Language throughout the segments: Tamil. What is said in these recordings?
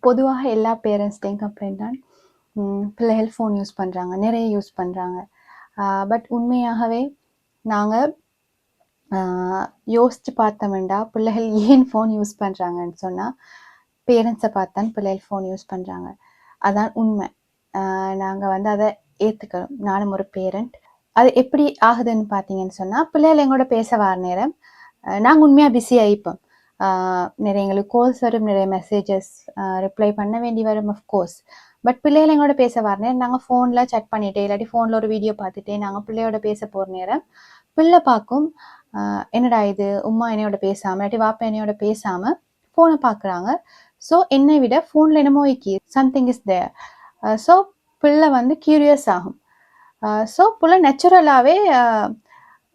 பொதுவாக எல்லா பேரண்ட்ஸ்டையும் கம்ப்ளைண்ட் தான் பிள்ளைகள் ஃபோன் யூஸ் பண்ணுறாங்க நிறைய யூஸ் பண்ணுறாங்க பட் உண்மையாகவே நாங்கள் யோசித்து பார்த்தோம்டா பிள்ளைகள் ஏன் ஃபோன் யூஸ் பண்ணுறாங்கன்னு சொன்னால் பேரண்ட்ஸை பார்த்தான் பிள்ளைகள் ஃபோன் யூஸ் பண்ணுறாங்க அதான் உண்மை. நாங்கள் வந்து அதை ஏற்றுக்கணும் நானும் ஒரு பேரண்ட் அது எப்படி ஆகுதுன்னு பார்த்தீங்கன்னு சொன்னால் பிள்ளைகள் எங்களோட பேச வர நேரம் நாங்கள் உண்மையாக பிஸி ஆகிப்போம் நிறைய எங்களுக்கு கால்ஸ் வரும் நிறைய மெசேஜஸ் ரிப்ளை பண்ண வேண்டி வரும் கோர்ஸ் பட் பிள்ளைகள் எங்களோட பேச வர நேரம் நாங்கள் ஃபோனில் செக் பண்ணிட்டே இல்லாட்டி ஃபோனில் ஒரு வீடியோ பார்த்துட்டே நாங்கள் பிள்ளையோட பேச போகிற நேரம் பிள்ளை பார்க்கும் என்னடா இது உம்மா என்னையோட பேசாமல் இல்லாட்டி வாப்பா என்னையோட பேசாமல் ஃபோனை பார்க்குறாங்க ஸோ என்னை விட ஃபோனில் என்னமோ இக்கி சம்திங் இஸ் தேர் ஸோ பிள்ளை வந்து கியூரியஸ் ஆகும் ஸோ பிள்ளை நேச்சுரலாகவே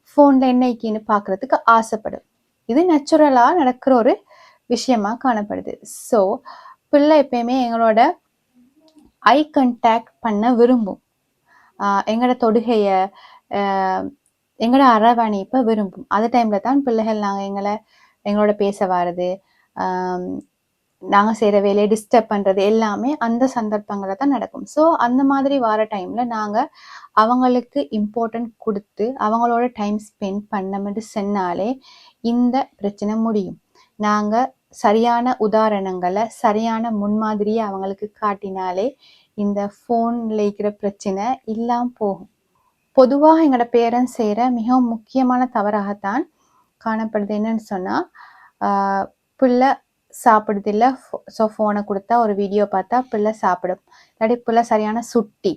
ஃபோனில் என்ன இக்கின்னு பார்க்குறதுக்கு ஆசைப்படும் இது நேச்சுரலாக நடக்கிற ஒரு விஷயமா காணப்படுது. ஸோ பிள்ளை எப்பயுமே எங்களோட ஐ கண்டாக்ட் பண்ண விரும்பும். எங்களோட தொடுகையை எங்களோட அரவணைப்பை விரும்பும். அந்த டைமில் தான் பிள்ளைகள் நாங்கள் எங்களை எங்களோட பேச வர்றது நாங்கள் செய்கிற வேலையை டிஸ்டர்ப் பண்ணுறது எல்லாமே அந்த சந்தர்ப்பங்களில் தான் நடக்கும். ஸோ அந்த மாதிரி வர டைமில் நாங்கள் அவங்களுக்கு இம்பார்ட்டன்ட் கொடுத்து அவங்களோட டைம் ஸ்பெண்ட் பண்ணமென்று சொன்னாலே இந்த பிரச்சனை முடியும். நாங்கள் சரியான உதாரணங்களை சரியான முன்மாதிரியை அவங்களுக்கு காட்டினாலே இந்த ஃபோனில் இருக்கிற பிரச்சனை இல்லாமல் போகும். பொதுவாக எங்களோட பேரண்ட்ஸ் செய்கிற மிகவும் முக்கியமான தவறாகத்தான் காணப்படுது என்னன்னு சொன்னால் பிள்ளை சாப்பிடுது இல்லை ஸோ ஃபோனை கொடுத்தா ஒரு வீடியோ பார்த்தா பிள்ளை சாப்பிடும். இல்லாட்டி பிள்ளை சரியான சுட்டி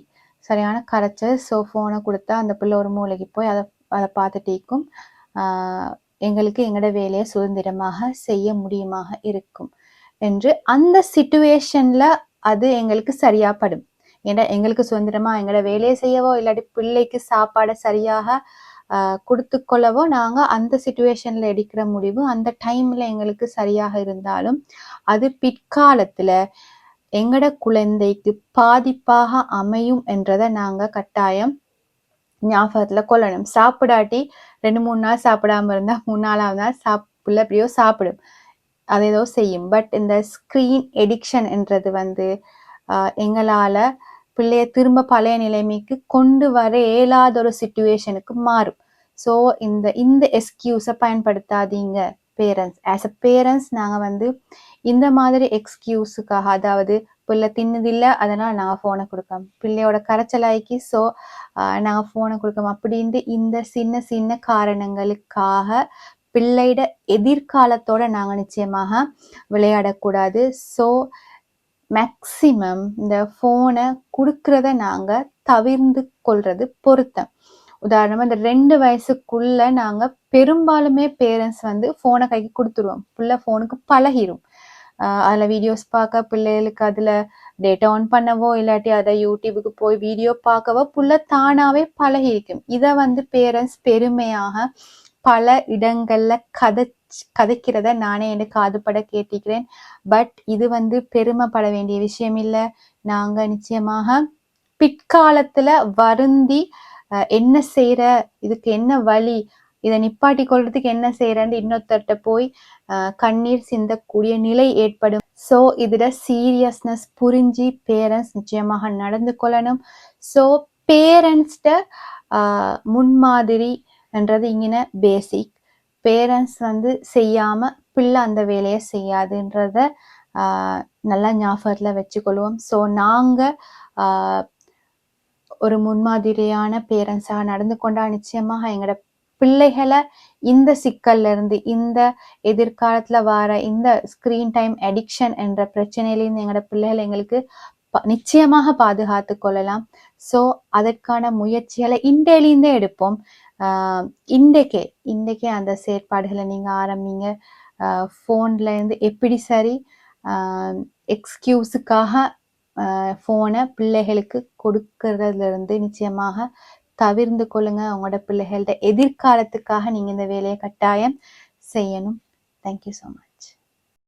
சரியான கரைச்சல். ஸோ ஃபோனை கொடுத்தா அந்த பிள்ளை ஒரு மூளைக்கு போய் அதை அதை பார்த்துட்டேக்கும் எங்களுக்கு எங்களோட வேலையை சுதந்திரமாக செய்ய முடியுமாக இருக்கும். என்று அந்த சுச்சுவேஷனில் அது எங்களுக்கு சரியாகப்படும் ஏன்னா எங்களுக்கு சுதந்திரமாக எங்களோட வேலையை செய்யவோ இல்லாட்டி பிள்ளைக்கு சாப்பாடை சரியாக கொடுத்து கொள்ளவோ நாங்கள் அந்த சுச்சுவேஷனில் எடுக்கிற முடிவு அந்த டைமில் எங்களுக்கு சரியாக இருந்தாலும் அது பிற்காலத்தில் எங்களோட குழந்தைக்கு பாதிப்பாக அமையும் என்றதை நாங்கள் கட்டாயம் ஞாபகத்தில் கொள்ளணும். சாப்பிடாட்டி ரெண்டு மூணு நாள் சாப்பிடாம இருந்தால் மூணு நாளாவது நாள் சாப்பிடல எப்படியோ சாப்பிடும். அது ஏதோ செய்யும். பட் இந்த ஸ்க்ரீன் எடிக்ஷன் என்றது வந்து எங்களால் பிள்ளைய திரும்ப பழைய நிலைமைக்கு கொண்டு வர இயலாத ஒரு சுச்சுவேஷனுக்கு மாறும். ஸோ இந்த இந்த எக்ஸ்கியூஸை பயன்படுத்தாதீங்க பேரண்ட்ஸ் ஆஸ் அ பேரண்ட்ஸ் நாங்கள் வந்து இந்த மாதிரி எக்ஸ்கியூஸுக்காக அதாவது பிள்ளை தின்னதில்லை அதனால் நாங்கள் ஃபோனை கொடுக்கோம் பிள்ளையோட கரைச்சலாய்க்கு ஸோ நாங்கள் ஃபோனை கொடுக்கோம் அப்படின்ட்டு இந்த சின்ன சின்ன காரணங்களுக்காக பிள்ளையோட எதிர்காலத்தோட நாங்கள் நிச்சயமாக விளையாடக்கூடாது. ஸோ மேக்சிமம் இந்த ஃபோனை கொடுக்கறத நாங்கள் தவிர்ந்து கொள்றது பொருத்தம். உதாரணமாக இந்த ரெண்டு வயசுக்குள்ள நாங்கள் பெரும்பாலுமே பேரண்ட்ஸ் வந்து ஃபோனை கைக்கு கொடுத்துருவோம். பிள்ளை ஃபோனுக்கு பழகிரும். அதில் வீடியோஸ் பார்க்க பிள்ளைகளுக்கு அதில் டேட்டா ஆன் பண்ணவோ இல்லாட்டி அதை யூடியூபுக்கு போய் வீடியோ பார்க்கவோ புள்ள தானாகவே பழகிருக்கும் இதை வந்து பேரண்ட்ஸ் பெருமையாக பல இடங்களில் கதை கதைக்கிறத நானே எனக்கு காதுபட கேட்டிக்கிறேன் பட் இது வந்து பெருமைப்பட வேண்டிய விஷயம் இல்லை. நாங்கள் நிச்சயமாக பிற்காலத்தில் வருந்தி என்ன செய்கிற இதுக்கு என்ன வழி இதை நிப்பாட்டி கொள்றதுக்கு என்ன செய்யறேன்னு இன்னொருத்தட்ட போய் கண்ணீர் சிந்தக்கூடிய நிலை ஏற்படும். ஸோ இதில் சீரியஸ்னஸ் புரிஞ்சு பேரண்ட்ஸ் நிச்சயமாக நடந்து கொள்ளணும். ஸோ பேரண்ட்ஸ்ட முன்மாதிரி என்றது இங்கே பேசிக் பேரண்ட்ஸ் வந்து செய்யாம பிள்ளை அந்த வேலையை செய்யாதுன்றத நல்லா ஞாபகத்தில் வச்சுக்கொள்வோம். ஸோ நாங்கள் ஒரு முன்மாதிரியான பேரண்ட்ஸாக நடந்து கொண்டா நிச்சயமாக எங்களோட பிள்ளைகளை இந்த சிக்கல்ல இருந்து இந்த எதிர்காலத்துல வர இந்த ஸ்க்ரீன் டைம் அடிக்ஷன் என்ற பிரச்சனையிலேருந்து எங்களோட பிள்ளைகளை எங்களுக்கு நிச்சயமாக பாதுகாத்து கொள்ளலாம். ஸோ அதற்கான முயற்சிகளை இன்றையிலேருந்தே எடுப்போம். இன்றைக்கே இன்றைக்கே அந்த செயற்பாடுகளை நீங்கள் ஆரம்பிங்க. ஃபோனில் இருந்து எப்படி சரி எக்ஸ்கியூஸுக்காக ஃபோனை பிள்ளைகளுக்கு கொடுக்கறதுலேருந்து நிச்சயமாக தவிர்ந்து கொள்ளுங்க. உங்களோட பிள்ளைகளோட எதிர்காலத்துக்காக நீங்கள் இந்த வேலையை கட்டாயம் செய்யணும். Thank you so much